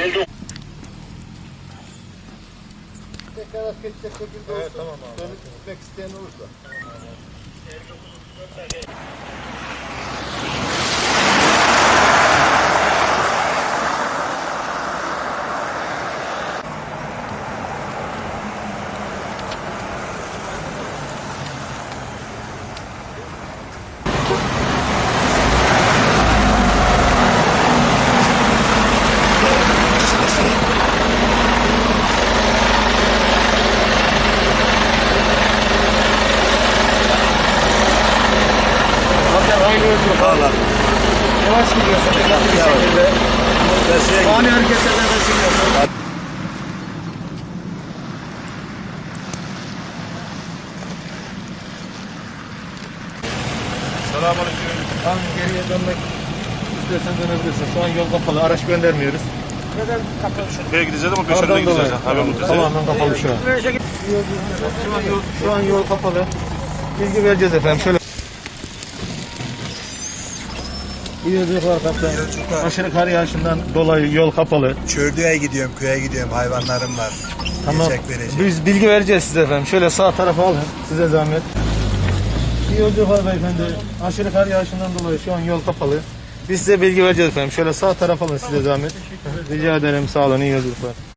Tekrar geçecek şekilde olsun. Tamam abi. Dönüp gitmek isteyen olursa. Zaten aynı yolculuk. Valla. Yavaş gidiyorsun. Dikkatli bir şekilde. Ani hareketlerden kaçınıyorsun. Selamünaleyküm. Tam geriye dönmek istiyorsan dönebilirsin. Şu an yol kapalı. Araç göndermiyoruz. Neden kapalı? Şuraya gideceğiz ama peşinden Oradan gideceğiz. Haberin olsun. Tamamen kapalı şu an. Şu an yol, şu an yol kapalı. Bilgi vereceğiz efendim. Şöyle İyi yolculuklar kaptan. Yolculuklar. Aşırı kar yağışından dolayı yol kapalı. Çördüğe gidiyorum, köye gidiyorum. Hayvanlarım var. Tamam. Yiyecek verecek. Biz bilgi vereceğiz size efendim. Şöyle sağ tarafa alın. Size zahmet. İyi yolculuklar beyefendi. Aşırı kar yağışından dolayı şu an yol kapalı. Biz size bilgi vereceğiz efendim. Şöyle sağ tarafa alın size zahmet. Rica ederim. Sağ olun. İyi yolculuklar.